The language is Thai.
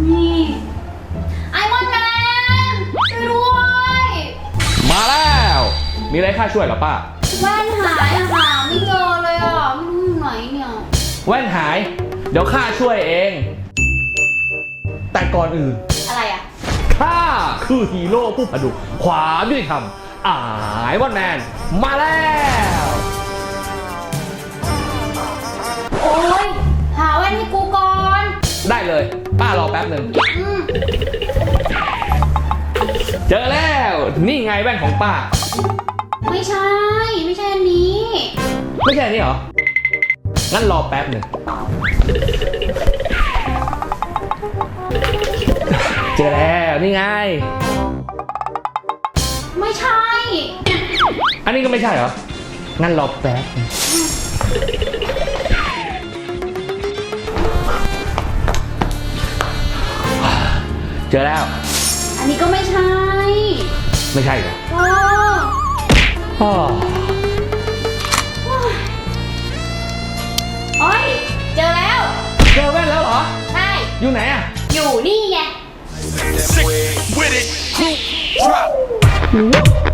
นี่ไอมอนแมนช่วยด้วยมาแล้ว มีอะไรค่าช่วยเหรอป้า แว่นหายอะค่ะไม่เจอเลยอะไม่รู้อยู่ไหนเนี่ยแว่นหาย เดี๋ยวข้าช่วยเอง แต่ก่อนอื่น อะไรอะข้าคือฮีโร่ผู้ผดุความยุติธรรมอายวันแมน มาแล้ว ป้ารอแป๊บหนึ่งอืมเจอแล้ว นี่ไงแว่นของป้า ไม่ใช่ ไม่ใช่อันนี้ ไม่ใช่อันนี้เหรอ งั้นรอแป๊บหนึ่งเจอแล้วนี่ไง ไม่ใช่ อันนี้ก็ไม่ใช่เหรอ งั้นรอแป๊บหนึ่ง เจอแล้ว อันนี้ก็ไม่ใช่ไม่ใช่เหรอโอ้อ้อโอ้ยเจอแล้ว เจอแว่นแล้วเหรอ ใช่ อยู่ไหนอะอยู่นี่ไง Sick with it. Group drop.